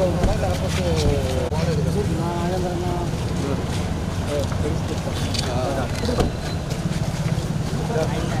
ఇంట్లో ఉన్నాడా లేకపోతే నాగేంద్రన్న ఆహ్వానిస్తూ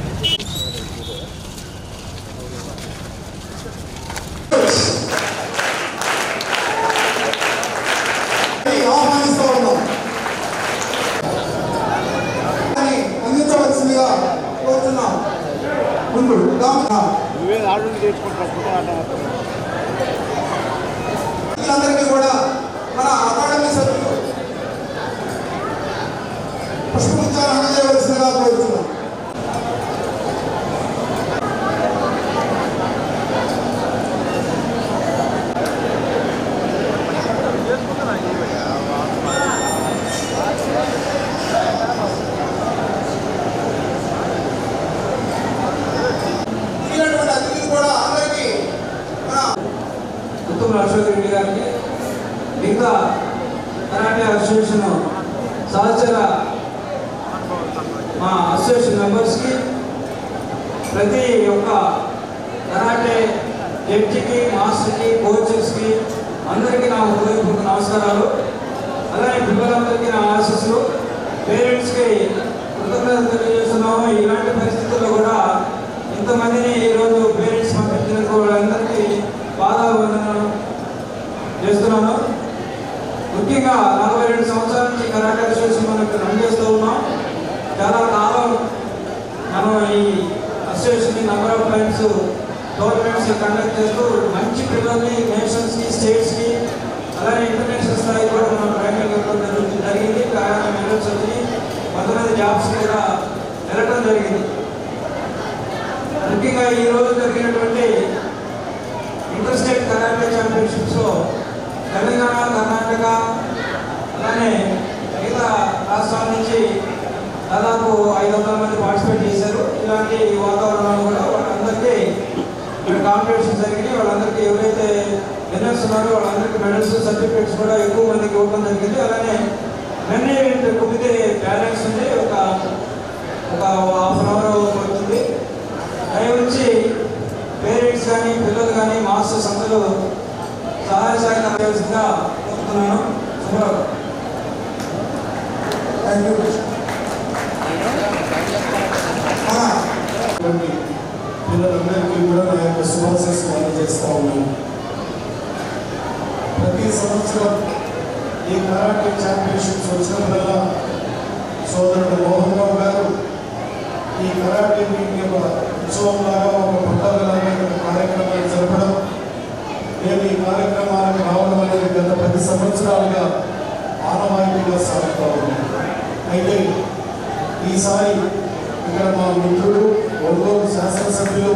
చేస్తున్నాను. ముఖ్యంగా నలభై రెండు సంవత్సరాల నుంచి కరాటే అసోసియేషన్ మనం రన్ చేస్తూ ఉన్నాం. చాలా కాలం మనం ఈ association number of times tournaments conduct చేస్తూ మంచి పిల్లల్ని నేషన్స్కి స్టేట్స్కి అలాగే ఇంటర్నేషనల్ స్థాయి కూడా మనం ట్రైనింగ్ ఇవ్వడం జరుగుతుంది. జరిగింది. కారణం మెడల్స్ వచ్చి కొంతమంది జాబ్స్ కూడా వెళ్ళటం జరిగింది. ముఖ్యంగా ఈ రోజు జరిగినటువంటి ఇంటర్ స్టేట్ కరాటే ఛాంపియన్షిప్స్లో తెలంగాణ కర్ణాటక అలానే మిగతా రాష్ట్రాల నుంచి దాదాపు ఐదు వందల మంది పార్టిసిపేట్ చేశారు. ఇలాంటి వాతావరణాలు కూడా వాళ్ళందరికీ కాంపిటీషన్ జరిగింది. వాళ్ళందరికీ ఎవరైతే విన్నర్స్ ఉన్నారో వాళ్ళందరికీ మెడల్స్ సర్టిఫికేట్స్ కూడా ఎక్కువ మందికి ఇవ్వడం జరిగింది. అలానే మెన్ ఈవెంట్ కుదితే బ్యాలెన్స్ ఉంది. ఒక ఒక హాఫ్ అన్ అవర్ పడుతుంది. దయవుంచి పేరెంట్స్ కానీ పిల్లలు కానీ మాస్టర్స్ అందరూ సహాయ సహకారం చేయాల్సిందిగా కోరుతున్నాను శుభ్రం పిల్లలందరికీ కూడా నా యొక్క శుభాశీస్సులు అందజేస్తా ఉన్నాను. ప్రతి సంవత్సరం ఈ కరాటే ఛాంపియన్షిప్స్ వచ్చినప్పుడల్లా సోదరుడు మోహన్ రావు గారు ఈ కరాటే మీటింగ్ ఒక ఉత్సవంలాగా ఒక పండుగలాగా ఒక కార్యక్రమాన్ని జరపడం నేను ఈ కార్యక్రమానికి రావడం అనేది గత పది సంవత్సరాలుగా ఆనవాయితీగా సాగుతూ ఉంది. అయితే ఈసారి ఇక్కడ మా మిత్రుడు ఒంగోలు శాసనసభ్యులు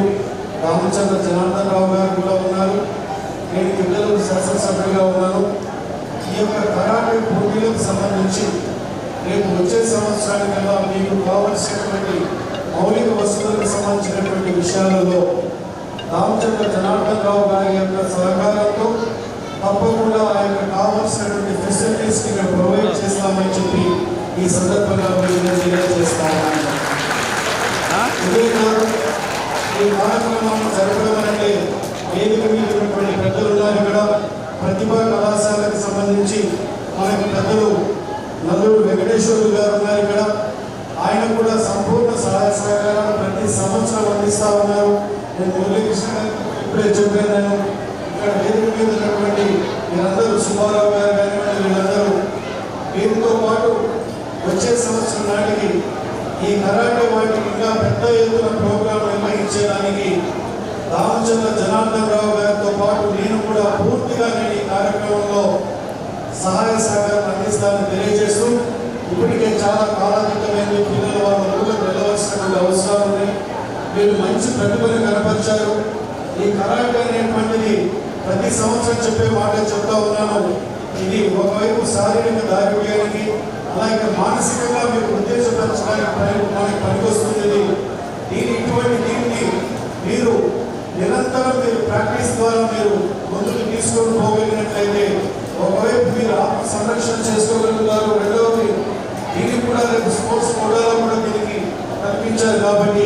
రామచంద్ర జనార్దన్ రావు గారు కూడా ఉన్నారు. నేను ఇద్దరు శాసనసభ్యులుగా ఉన్నాను. ఈ యొక్క కరాటే పోటీలకు సంబంధించి రేపు వచ్చే సంవత్సరానికల్లా మీకు కావలసినటువంటి మౌలిక వసతులకు సంబంధించినటువంటి విషయాలలో రామచంద్ర జనార్దన్ రావు గారి యొక్క సహకారంతో తప్పకుండా ఆ యొక్క కావాల్సినటువంటి ఫెసిలిటీస్ ఇక్కడ ప్రొవైడ్ చేస్తామని చెప్పి ఈ సందర్భంగా తెలియజేస్తాను. ఇదే కాదు ఈ కార్యక్రమాన్ని జరపడం అంటే వేదిక మీద ఉన్నటువంటి పెద్దలు ఉన్నారు ఇక్కడ. ప్రతిభా కళాశాలకు సంబంధించి మనకి పెద్దలు నల్లూరు వెంకటేశ్వరులు గారు ఉన్నారు ఇక్కడ. ఆయన కూడా సంపూర్ణ సహాయ సహకారాలు ప్రతి సంవత్సరం అందిస్తా ఉన్నారు. నేను మురళీకృష్ణ ఇప్పుడే చెప్పాను ఇక్కడ వేదిక మీద ఉన్నటువంటి వీరందరూ సుబ్బారావు గారు కానివ్వండి వీళ్ళందరూ వీరితో పాటు వచ్చే సంవత్సరం నాటికి ఈ కరాటే వాటికి ఇంకా పెద్ద ఎత్తున ప్రోగ్రాం నిర్వహించడానికి రామచంద్ర జనార్దన్ రావు గారితో పాటు నేను కూడా పూర్తిగా నేను ఈ కార్యక్రమంలో సహాయ సహకారం అందిస్తానని తెలియజేస్తూ ఇప్పటికే చాలా కాలాతీతమైంది పిల్లలు వాళ్ళ ఊళ్ళకి వెళ్ళవలసినటువంటి అవసరం ఉంది మీరు మంచి ప్రతిభను కనపరిచారు. ఈ కరాటే అనేటువంటిది ప్రతి సంవత్సరం చెప్పే మాట చెప్తా ఉన్నాను. ఇది ఒకవైపు శారీరక దారిద్ర్యానికి అలాగే మానసికంగా మీరు ఉద్దేశపరచడానికి పని- మనకి పనికొస్తుంది దీని ఇటువంటి దీన్ని మీరు నిరంతరం మీరు ప్రాక్టీస్ ద్వారా మీరు ముందుకు తీసుకొని పోగలిగినట్లయితే ఒకవైపు మీరు ఆత్మ సంరక్షణ చేసుకోగలుగుతారు. రెండవది దీనికి కూడా రేపు స్పోర్ట్స్ కూడా దీనికి కల్పించారు కాబట్టి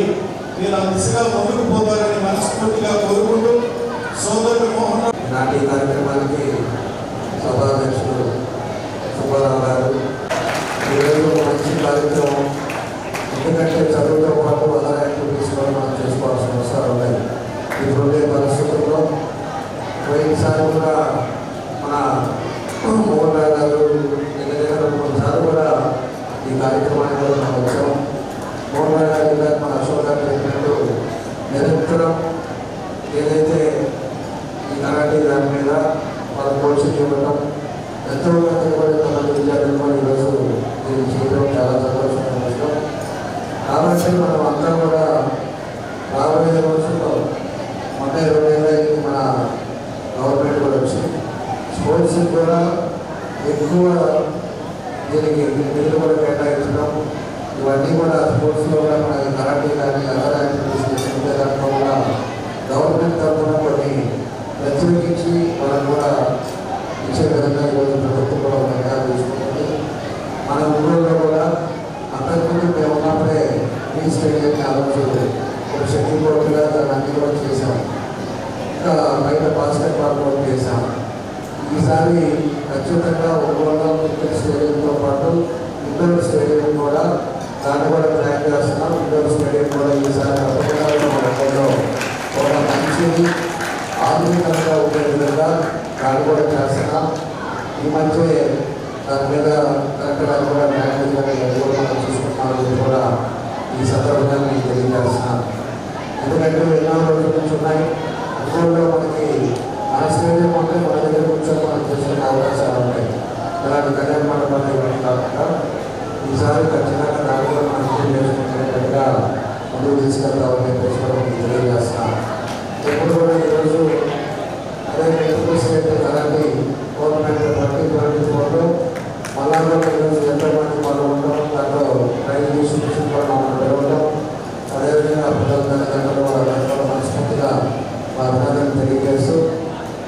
మీరు ఆ దిశగా ముందుకు పోతారని మనస్ఫూర్తిగా కోరుకుంటూ సోదరుడు మోహన్ నాటి కార్యక్రమానికి సభాధ్యక్షుడు సుబ్బారావు గారు ఈరోజు మంచి కార్యక్రమం. ఎందుకంటే చదువుతో పాటు అదర్ యాక్టివిటీస్ కూడా మనం చేసుకోవాల్సిన అవసరాలు ఉన్నాయి. ఇప్పుడుండే పరిస్థితుల్లో పోయినసారి కూడా ఈసారి ఖచ్చితంగా నాయకులు మనం చేసుకునేటట్టుగా ముందుకు తీసుకెళ్తామని చెప్పేసి మనం తెలియజేస్తాం. ఎప్పుడు కూడా ఈరోజు అదే ఎత్తుకోసేట కలిపి గవర్నమెంట్ బట్టి పండించుకోవడం మళ్ళా ఈరోజు ఎంతమంది మనం ఉండడం దాంట్లో రైతు డిస్ట్రిబ్యూషన్ కూడా మనం పెరగడం అదేవిధంగా పిల్లల తల్లిదండ్రులు వాళ్ళందరూ మనస్ఫూర్తిగా అభినందనలు తెలియజేస్తూ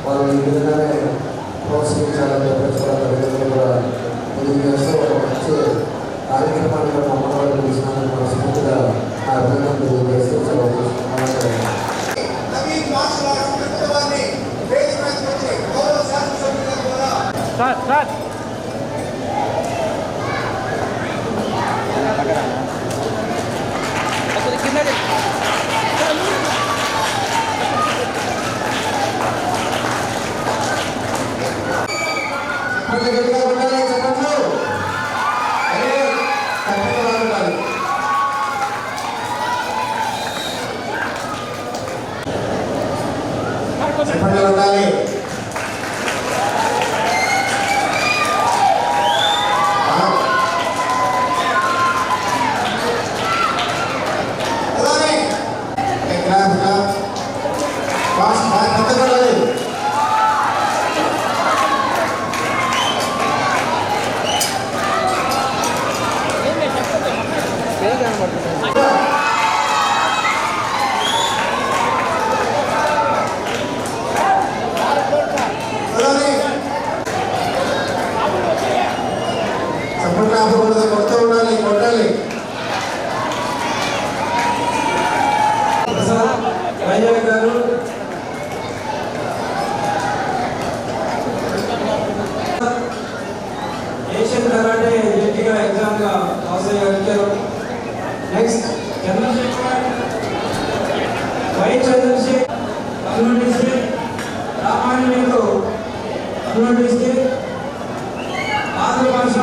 వాళ్ళు ఈ విధంగానే ప్రోత్సహించాలని చెప్పేసి కూడా తెలియజేస్తూ ఒక మంచి చేసినందుకు మనస్ఫూర్తిగా నా అభినందన తెలియజేస్తూ సెలవు sir sir Gracias. Pada. Andhra భాష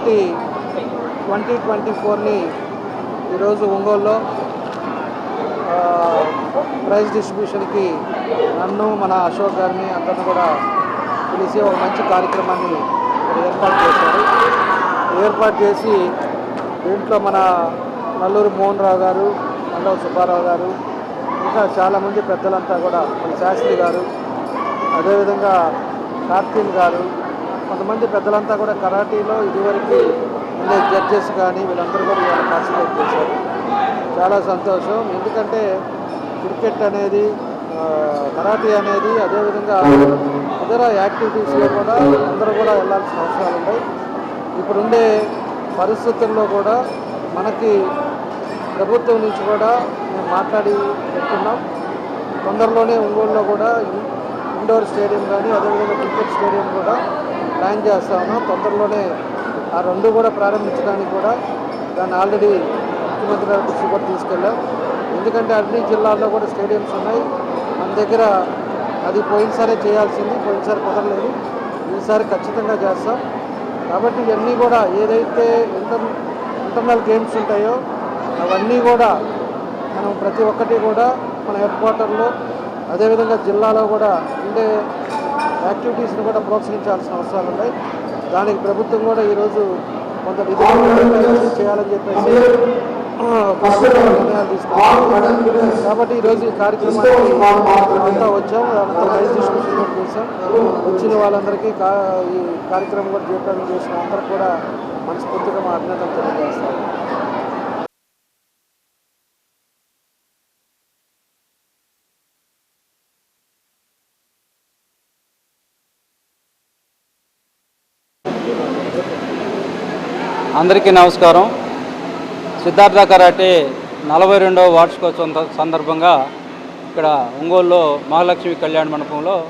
కరాటీ ట్వంటీ ట్వంటీ ఫోర్ని ఈరోజు ఒంగోలులో ప్రైజ్ డిస్ట్రిబ్యూషన్కి నన్ను మన అశోక్ గారిని అందరిని కూడా పిలిచి ఒక మంచి కార్యక్రమాన్ని ఏర్పాటు చేశారు. ఏర్పాటు చేసి దీంట్లో మన నల్లూరు మోహన్ రావు గారు మండవ సుబ్బారావు గారు ఇంకా చాలామంది పెద్దలంతా కూడా మన శాస్త్రి గారు అదేవిధంగా కార్తీన్ గారు కొంతమంది పెద్దలంతా కూడా కరాటీలో ఇదివరకు ఉండే జడ్జెస్ కానీ వీళ్ళందరూ కూడా ఇవాళ పార్టిసిపేట్ చేశారు. చాలా సంతోషం. ఎందుకంటే క్రికెట్ అనేది కరాటీ అనేది అదేవిధంగా ఇతర యాక్టివిటీస్లో కూడా అందరూ కూడా వెళ్ళాల్సిన అవసరాలు ఉన్నాయి. ఇప్పుడుండే పరిస్థితుల్లో కూడా మనకి ప్రభుత్వం నుంచి కూడా మేము మాట్లాడి పెట్టుకున్నాం. తొందరలోనే ఒంగోలులో కూడా ఇండోర్ స్టేడియం కానీ అదేవిధంగా క్రికెట్ స్టేడియం కూడా ప్లాన్ చేస్తా ఉన్నాం తొందరలోనే ఆ రెండు కూడా ప్రారంభించడానికి కూడా దాన్ని ఆల్రెడీ ముఖ్యమంత్రి గారి దృష్టి కూడా తీసుకెళ్ళాం. ఎందుకంటే అన్ని జిల్లాల్లో కూడా స్టేడియంస్ ఉన్నాయి. మన దగ్గర అది పోయినసారే చేయాల్సింది పోయినసారి కుదరలేదు. ఈసారి ఖచ్చితంగా చేస్తాం. కాబట్టి ఇవన్నీ కూడా ఏదైతే ఇంటర్ ఇంటర్నల్ గేమ్స్ ఉంటాయో అవన్నీ కూడా మనం ప్రతి ఒక్కటి కూడా మన హెడ్ క్వార్టర్లో అదేవిధంగా జిల్లాలో కూడా ఉండే యాక్టివిటీస్ని కూడా ప్రోత్సహించాల్సిన అవసరాలు ఉన్నాయి దానికి ప్రభుత్వం కూడా ఈరోజు కొంత నిధులు చేయాలని చెప్పేసి నిర్ణయాలు తీసుకుంది కాబట్టి ఈరోజు ఈ కార్యక్రమానికి అంతా వచ్చాం అంతా ప్రైజ్ డిస్ట్రిబ్యూషన్ చేశాం. వచ్చిన వాళ్ళందరికీ కా ఈ కార్యక్రమం కూడా జీవితం చేసిన అందరికి కూడా మనస్ఫూర్తిగా మా అభినందన తెలియజేస్తాం అందరికీ నమస్కారం. సిద్ధార్థ కరాటే నలభై రెండవ వార్షికోత్సవం సందర్భంగా ఇక్కడ ఒంగోలులో మహాలక్ష్మి కళ్యాణ మండపంలో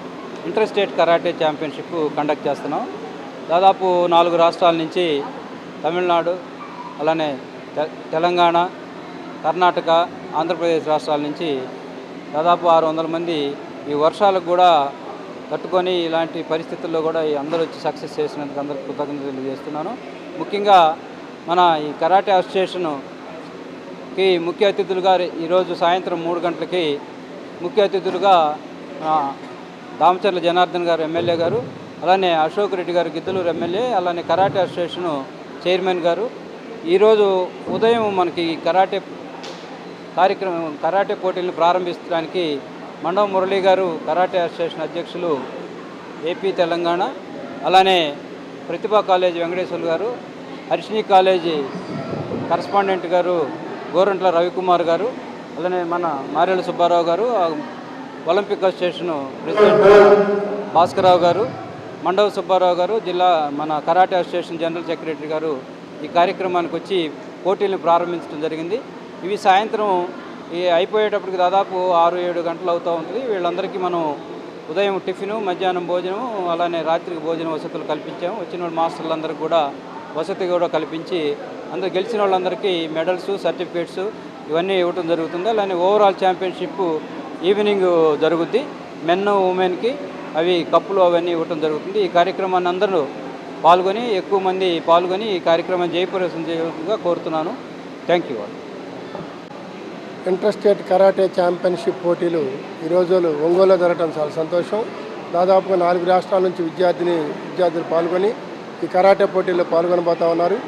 inter state karate championship conduct చేస్తున్నాం. దాదాపు నాలుగు రాష్ట్రాల నుంచి తమిళనాడు అలానే తె- తెలంగాణ కర్ణాటక ఆంధ్రప్రదేశ్ రాష్ట్రాల నుంచి దాదాపు ఆరు వందల మంది ఈ వర్షాలకు కూడా తట్టుకొని ఇలాంటి పరిస్థితుల్లో కూడా అందరూ వచ్చి సక్సెస్ చేసినందుకు అందరికీ కృతజ్ఞతలు తెలియజేస్తున్నాను. ముఖ్యంగా మన ఈ కరాటే అసోసియేషన్కి ముఖ్య అతిథులుగా ఈరోజు సాయంత్రం మూడు గంటలకి ముఖ్య అతిథులుగా దామచర్ల జనార్దన్ గారు ఎమ్మెల్యే గారు అలానే అశోక్ రెడ్డి గారు గిద్దలూరు ఎమ్మెల్యే అలానే కరాటే అసోసియేషన్ చైర్మన్ గారు. ఈరోజు ఉదయం మనకి ఈ కరాటే కార్యక్రమం కరాటే పోటీలను ప్రారంభించడానికి మండవ మురళీ గారు కరాటే అసోసియేషన్ అధ్యక్షులు ఏపీ తెలంగాణ అలానే ప్రతిభా కాలేజీ వెంకటేశ్వర్ గారు హర్షిణి కాలేజీ కరస్పాండెంట్ గారు గోరంట్ల రవికుమార్ గారు అలానే మన మారేళ్ళ సుబ్బారావు గారు ఒలింపిక్ అసోసియేషన్ ప్రెసిడెంట్ భాస్కరరావు గారు మండవ సుబ్బారావు గారు జిల్లా మన కరాటే అసోసియేషన్ జనరల్ సెక్రటరీ గారు ఈ కార్యక్రమానికి వచ్చి పోటీలను ప్రారంభించడం జరిగింది. ఇవి సాయంత్రం ఈ అయిపోయేటప్పటికి దాదాపు ఆరు ఏడు గంటలు అవుతూ ఉంటుంది. వీళ్ళందరికీ మనం ఉదయం టిఫిను మధ్యాహ్నం భోజనం అలానే రాత్రికి భోజన వసతులు కల్పించాము. వచ్చిన మాస్టర్లందరూ మాస్టర్లందరికీ కూడా వసతి కూడా కల్పించి అందరు గెలిచిన వాళ్ళందరికీ మెడల్స్ సర్టిఫికేట్స్ ఇవన్నీ ఇవ్వటం జరుగుతుంది. అలానే ఓవరాల్ ఛాంపియన్షిప్ ఈవినింగ్ జరుగుద్ది. మెన్ ఉమెన్కి అవి కప్పులు అవన్నీ ఇవ్వటం జరుగుతుంది. ఈ కార్యక్రమాన్ని అందరూ పాల్గొని ఎక్కువ మంది పాల్గొని ఈ కార్యక్రమాన్ని జయప్రవేశం చేయగా కోరుతున్నాను. Thank you interstate karate championship పోటీలు ఈ రోజు ఒంగోలులో జరగడం చాలా సంతోషం. దాదాపుగా నాలుగు రాష్ట్రాల నుంచి విద్యార్థిని విద్యార్థులు పాల్గొని ఈ కరాటే పోటీల్లో పాల్గొనబోతా ఉన్నారు.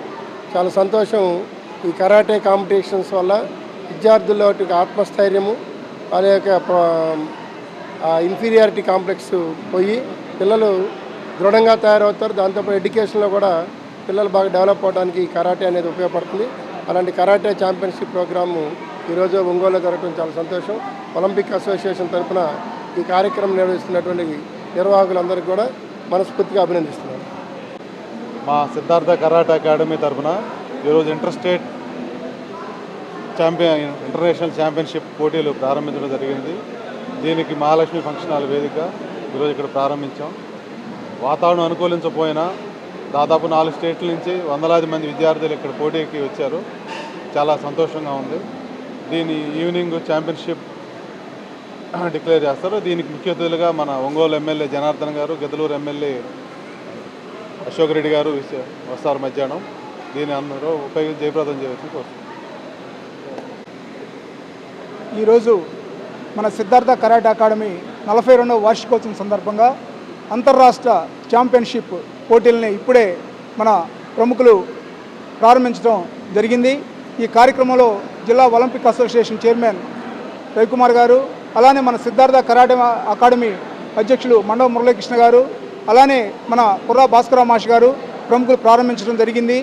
చాలా సంతోషం ఈ కరాటే కాంపిటీషన్స్ వల్ల విద్యార్థుల్లో ఆత్మస్థైర్యము వాళ్ళ యొక్క ఇన్ఫీరియారిటీ కాంప్లెక్స్ పోయి పిల్లలు దృఢంగా తయారవుతారు. దాంతోపాటు ఎడ్యుకేషన్లో కూడా పిల్లలు బాగా డెవలప్ అవడానికి ఈ కరాటే అనేది ఉపయోగపడుతుంది. అలాంటి కరాటే ఛాంపియన్షిప్ ప్రోగ్రాము ఈరోజు ఒంగోలులో జరగడం చాలా సంతోషం. ఒలింపిక్ అసోసియేషన్ తరఫున ఈ కార్యక్రమం నిర్వహిస్తున్నటువంటి నిర్వాహకులందరికీ కూడా మనస్ఫూర్తిగా అభినందిస్తున్నాను. మా సిద్ధార్థ కరాటే అకాడమీ తరఫున ఈరోజు inter state champion international championship పోటీలు ప్రారంభించడం జరిగింది. దీనికి మహాలక్ష్మి ఫంక్షన్ హాల్ వేదిక ఈరోజు ఇక్కడ ప్రారంభించాం. వాతావరణం అనుకూలించకపోయినా దాదాపు నాలుగు స్టేట్ల నుంచి వందలాది మంది విద్యార్థులు ఇక్కడ పోటీకి వచ్చారు. చాలా సంతోషంగా ఉంది. దీని ఈవినింగ్ ఛాంపియన్షిప్ డిక్లేర్ చేస్తారు. దీనికి ముఖ్య అతిథులుగా మన ఒంగోలు ఎమ్మెల్యే జనార్దన్ గారు గెదలూరు ఎమ్మెల్యే అశోక్ రెడ్డి గారు వస్తారు మధ్యాహ్నం. దీన్ని అందరూ ఉపయోగించి జయప్రదం చేయవచ్చు కోరుతున్నాను ఈరోజు మన సిద్ధార్థ కరాటే అకాడమీ నలభై రెండవ వార్షికోత్సవం సందర్భంగా అంతర్రాష్ట్ర ఛాంపియన్షిప్ పోటీలని ఇప్పుడే మన ప్రముఖులు ప్రారంభించడం జరిగింది. ఈ కార్యక్రమంలో జిల్లా ఒలింపిక్ అసోసియేషన్ చైర్మన్ రవికుమార్ గారు అలానే మన సిద్ధార్థ కరాటే అకాడమీ అధ్యక్షులు మండవ మురళీకృష్ణ గారు అలానే మన కుర్రా భాస్కరరావు మాష్ గారు ప్రముఖులు ప్రారంభించడం జరిగింది.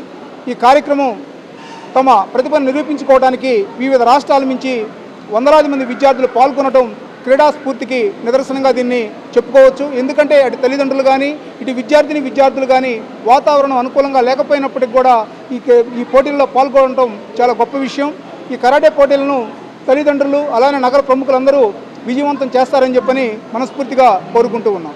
ఈ కార్యక్రమం తమ ప్రతిభను నిరూపించుకోవడానికి వివిధ రాష్ట్రాల నుంచి వందలాది మంది విద్యార్థులు పాల్గొనడం క్రీడా స్ఫూర్తికి నిదర్శనంగా దీన్ని చెప్పుకోవచ్చు. ఎందుకంటే అటు తల్లిదండ్రులు కానీ ఇటు విద్యార్థిని విద్యార్థులు కానీ వాతావరణం అనుకూలంగా లేకపోయినప్పటికీ కూడా ఈ ఈ పోటీల్లో పాల్గొనడం చాలా గొప్ప విషయం. ఈ కరాటే పోటీలను తల్లిదండ్రులు అలానే నగర ప్రముఖులందరూ విజయవంతం చేస్తారని చెప్పని మనస్ఫూర్తిగా కోరుకుంటూ ఉన్నాం.